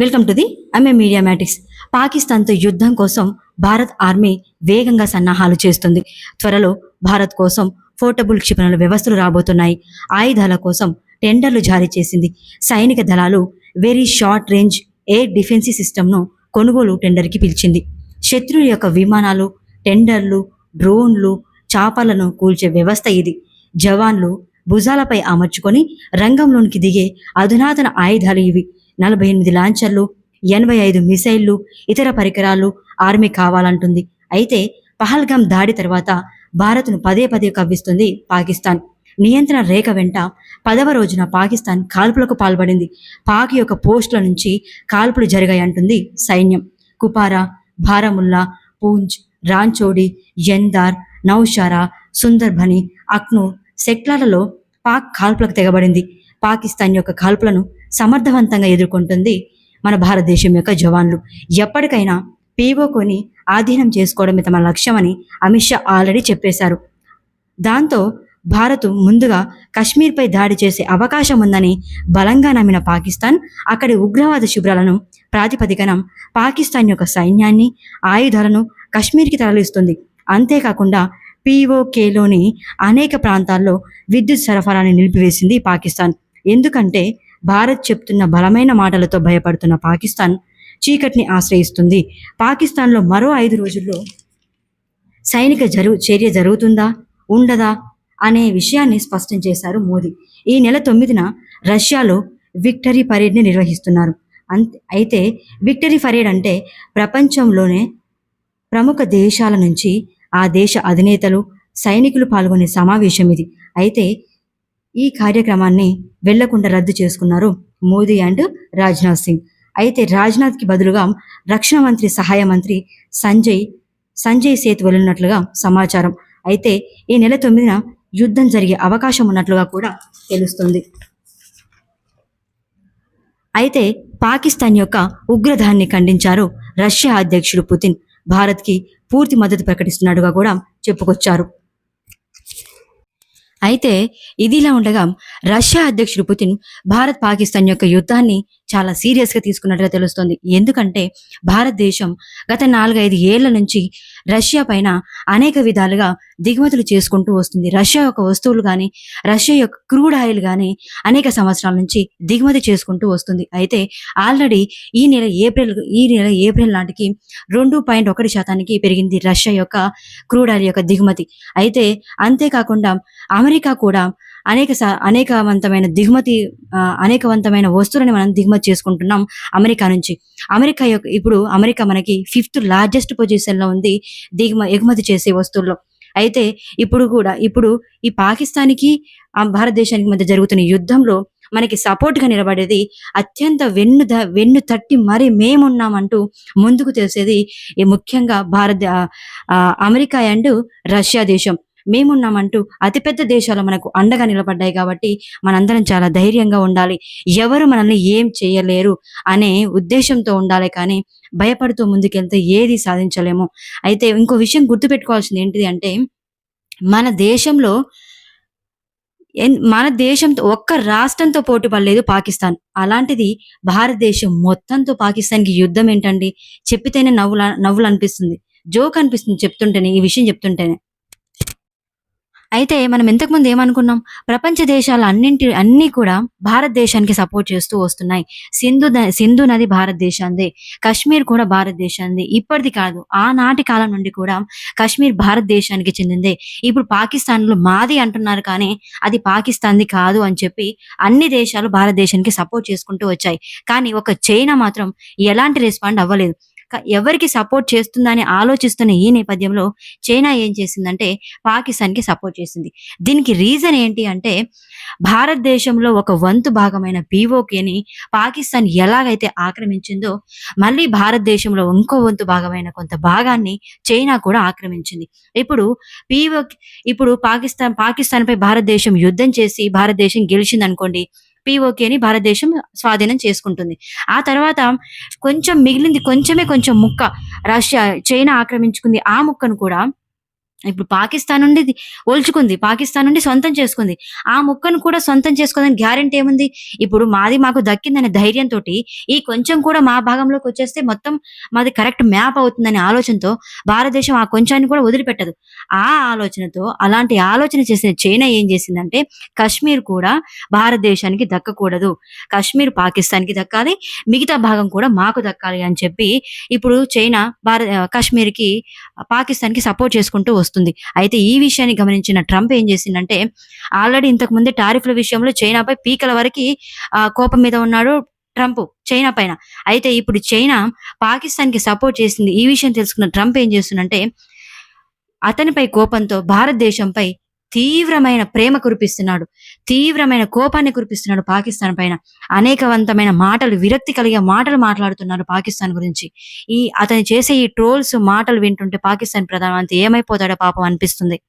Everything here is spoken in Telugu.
Welcome to the MA media matics పాకిస్తాన్తో యుద్ధం కోసం భారత్ ఆర్మీ వేగంగా సన్నాహాలు చేస్తుంది. త్వరలో భారత్ కోసం పోర్టబుల్ క్షిపణుల వ్యవస్థలు రాబోతున్నాయి. ఆయుధాల కోసం టెండర్లు జారీ చేసింది. సైనిక దళాలు very short range air defence సిస్టమ్ను కొనుగోలు టెండర్కి పిలిచింది. శత్రువుల యొక్క విమానాలు టెండర్లు డ్రోన్లు చాపలను కూల్చే వ్యవస్థ ఇది. జవాన్లు భుజాలపై అమర్చుకొని రంగంలోనికి దిగే అధునాతన ఆయుధాలు ఇవి. నలభై ఎనిమిది లాంచర్లు ఎనభై ఐదు మిసైళ్ళు ఇతర పరికరాలు ఆర్మీ కావాలంటుంది. అయితే పహల్గామ్ దాడి తర్వాత భారత్ను పదే పదే కవ్విస్తుంది పాకిస్తాన్. నియంత్రణ రేఖ వెంట పదవ రోజున పాకిస్తాన్ కాల్పులకు పాల్పడింది. పాక్ యొక్క పోస్టుల నుంచి కాల్పులు జరిగాయంటుంది సైన్యం. కుపారా బారాముల్లా పూంచ్ రాంచోడి యెందార్ నౌషారా సుందర్భని అక్ను సెక్టార్లలో పాక్ కాల్పులకు తెగబడింది. పాకిస్తాన్ యొక్క కాల్పులను సమర్థవంతంగా ఎదుర్కొంటుంది మన భారతదేశం యొక్క జవాన్లు. ఎప్పటికైనా పీఓకోని ఆధీనం చేసుకోవడమే తమ లక్ష్యమని అమిత్ షా ఆల్రెడీ చెప్పేశారు. దాంతో భారత్ ముందుగా కశ్మీర్పై దాడి చేసే అవకాశం ఉందని బలంగా నమ్మిన పాకిస్తాన్ అక్కడి ఉగ్రవాద శిబిరాలను ప్రాతిపదికన పాకిస్తాన్ యొక్క సైన్యాన్ని ఆయుధాలను కశ్మీర్కి తరలిస్తుంది. అంతేకాకుండా పీఓకేలోని అనేక ప్రాంతాల్లో విద్యుత్ సరఫరాని నిలిపివేసింది పాకిస్తాన్. ఎందుకంటే భారత్ చెప్తున్న బలమైన మాటలతో భయపడుతున్న పాకిస్తాన్ చీకటిని ఆశ్రయిస్తుంది. పాకిస్తాన్లో మరో ఐదు రోజుల్లో సైనిక జరు చర్య జరుగుతుందా? ఉండదా? అనే విషయాన్ని స్పష్టం చేశారు మోదీ. ఈ నెల తొమ్మిదిన రష్యాలో విక్టరీ పరేడ్ని నిర్వహిస్తున్నారు. అంతే అయితే విక్టరీ పరేడ్ అంటే ప్రపంచంలోనే ప్రముఖ దేశాల నుంచి ఆ దేశ అధినేతలు సైనికులు పాల్గొనే సమావేశం ఇది. అయితే ఈ కార్యక్రమాన్ని వెళ్ళకుండా రద్దు చేసుకున్నారు మోదీ అండ్ రాజ్నాథ్ సింగ్. అయితే రాజ్నాథ్కి బదులుగా రక్షణ మంత్రి సహాయ మంత్రి సంజయ్ సంజయ్ సేత్ వెళ్ళినట్లుగా సమాచారం. అయితే ఈ నెల తొమ్మిదిన యుద్ధం జరిగే అవకాశం ఉన్నట్లుగా కూడా తెలుస్తుంది. అయితే పాకిస్తాన్ యొక్క ఉగ్రదాన్ని ఖండించారు రష్యా అధ్యక్షుడు పుతిన్. భారత్కి పూర్తి మద్దతు ప్రకటిస్తున్నట్టుగా కూడా చెప్పుకొచ్చారు. అయితే ఇదిలా ఉండగా రష్యా అధ్యక్షుడు పుతిన్ భారత్ పాకిస్తాన్ యొక్క యుద్ధాన్ని చాలా సీరియస్గా తీసుకున్నట్టుగా తెలుస్తోంది. ఎందుకంటే భారతదేశం గత నాలుగైదు ఏళ్ళ నుంచి రష్యా పైన అనేక విధాలుగా దిగుమతులు చేసుకుంటూ వస్తుంది. రష్యా యొక్క వస్తువులు కానీ రష్యా యొక్క క్రూడ్ ఆయిల్ కానీ అనేక సంవత్సరాల నుంచి దిగుమతి చేసుకుంటూ వస్తుంది. అయితే ఆల్రెడీ ఈ నెల ఏప్రిల్ ఈ నెల ఏప్రిల్ నాటికి రెండు పాయింట్ ఒకటి శాతానికి పెరిగింది రష్యా యొక్క క్రూడ్ ఆయిల్ యొక్క దిగుమతి. అయితే అంతేకాకుండా అమెరికా కూడా అనేక అనేకవంతమైన దిగుమతి అనేకవంతమైన వస్తువులని మనం దిగుమతి చేసుకుంటున్నాం అమెరికా నుంచి. అమెరికా యొక్క ఇప్పుడు అమెరికా మనకి ఫిఫ్త్ లార్జెస్ట్ పొజిషన్లో ఉంది దిగుమ ఎగుమతి చేసే వస్తువుల్లో. అయితే ఇప్పుడు కూడా ఇప్పుడు ఈ పాకిస్తాన్కి భారతదేశానికి మధ్య జరుగుతున్న యుద్ధంలో మనకి సపోర్ట్గా నిలబడేది అత్యంత వెన్ను ద వెన్ను తట్టి మరి మేమున్నామంటూ ముందుకు తెలిసేది ముఖ్యంగా భారత అమెరికా అండ్ రష్యా దేశం. మేమున్నామంటూ అతిపెద్ద దేశాలు మనకు అండగా నిలబడ్డాయి కాబట్టి మనందరం చాలా ధైర్యంగా ఉండాలి. ఎవరు మనల్ని ఏం చేయలేరు అనే ఉద్దేశంతో ఉండాలి కానీ భయపడుతూ ముందుకెళ్తే ఏది సాధించలేము. అయితే ఇంకో విషయం గుర్తుపెట్టుకోవాల్సింది ఏంటిది అంటే మన దేశంలో ఎన్- మన దేశంతో ఒక్క రాష్ట్రంతో పోటీ పడలేదు పాకిస్తాన్. అలాంటిది భారతదేశం మొత్తంతో పాకిస్తాన్కి యుద్ధం ఏంటండి? చెప్పితేనే నవ్వుల నవ్వులు అనిపిస్తుంది. జోక్ అనిపిస్తుంది చెప్తుంటేనే ఈ విషయం చెప్తుంటేనే. అయితే మనం ఇంతకుముందు ఏమనుకున్నాం? ప్రపంచ దేశాలు అన్నింటి అన్నీ కూడా భారతదేశానికి సపోర్ట్ చేస్తూ వస్తున్నాయి. సింధు సింధు నది భారతదేశాందే. కాశ్మీర్ కూడా భారతదేశాంది. ఇప్పటిది కాదు ఆనాటి కాలం నుండి కూడా కాశ్మీర్ భారతదేశానికి చెందిందే. ఇప్పుడు పాకిస్తాన్లో మాది అంటున్నారు కానీ అది పాకిస్తాన్ది కాదు అని చెప్పి అన్ని దేశాలు భారతదేశానికి సపోర్ట్ చేసుకుంటూ వచ్చాయి. కానీ ఒక చైనా మాత్రం ఎలాంటి రెస్పాండ్ అవ్వలేదు. ఎవరికి సపోర్ట్ చేస్తుందని ఆలోచిస్తున్న ఈ నేపథ్యంలో చైనా ఏం చేసిందంటే పాకిస్తాన్కి సపోర్ట్ చేసింది. దీనికి రీజన్ ఏంటి అంటే భారతదేశంలో ఒక వంతు భాగమైన పీఓకేని పాకిస్తాన్ ఎలాగైతే ఆక్రమించిందో మళ్ళీ భారతదేశంలో ఇంకో వంతు భాగమైన కొంత భాగాన్ని చైనా కూడా ఆక్రమించింది. ఇప్పుడు పీఓ ఇప్పుడు పాకిస్తాన్ పాకిస్తాన్ పై భారతదేశం యుద్ధం చేసి భారతదేశం గెలిచింది అనుకోండి పీఓకేని భారతదేశం స్వాధీనం చేసుకుంటుంది. ఆ తర్వాత కొంచెం మిగిలింది కొంచెమే కొంచెం ముక్క. రష్యా చైనా ఆక్రమించుకుంది. ఆ ముక్కను కూడా ఇప్పుడు పాకిస్తాన్ నుండి ఇది ఓల్చుకుంది పాకిస్తాన్ నుండి సొంతం చేసుకుంది. ఆ ముక్కను కూడా సొంతం చేసుకోదని గ్యారెంటీ ఏముంది? ఇప్పుడు మాది మాకు దక్కిందనే ధైర్యంతో ఈ కొంచెం కూడా మా భాగంలోకి వచ్చేస్తే మొత్తం మాది కరెక్ట్ మ్యాప్ అవుతుందనే ఆలోచనతో భారతదేశం ఆ కొంచాన్ని కూడా వదిలిపెట్టదు. ఆ ఆలోచనతో అలాంటి ఆలోచన చేసిన చైనా ఏం చేసిందంటే కశ్మీర్ కూడా భారతదేశానికి దక్కకూడదు. కశ్మీర్ పాకిస్తాన్కి దక్కాలి మిగతా భాగం కూడా మాకు దక్కాలి అని చెప్పి ఇప్పుడు చైనా భారత కాశ్మీర్కి పాకిస్తాన్కి సపోర్ట్ చేసుకుంటూ వస్తుంది. అయితే ఈ విషయాన్ని గమనించిన ట్రంప్ ఏం చేసిందంటే ఆల్రెడీ ఇంతకు ముందే టారిఫ్ల విషయంలో చైనాపై పీకల వరకు ఆ, కోపం మీద ఉన్నాడు ట్రంప్ చైనా పైన. అయితే ఇప్పుడు చైనా పాకిస్తాన్కి సపోర్ట్ చేసింది. ఈ విషయం తెలుసుకున్న ట్రంప్ ఏం చేస్తుందంటే అతనిపై కోపంతో భారతదేశంపై తీవ్రమైన ప్రేమ కురిపిస్తున్నాడు. తీవ్రమైన కోపాన్ని కురిపిస్తున్నాడు పాకిస్తాన్ పైన. అనేకవంతమైన మాటలు విరక్తి కలిగే మాటలు మాట్లాడుతున్నారు పాకిస్తాన్ గురించి. ఈ అతను చేసే ఈ ట్రోల్స్ మాటలు వింటుంటే పాకిస్తాన్ ప్రధానమంత్రి ఏమైపోతాడో పాపం అనిపిస్తుంది.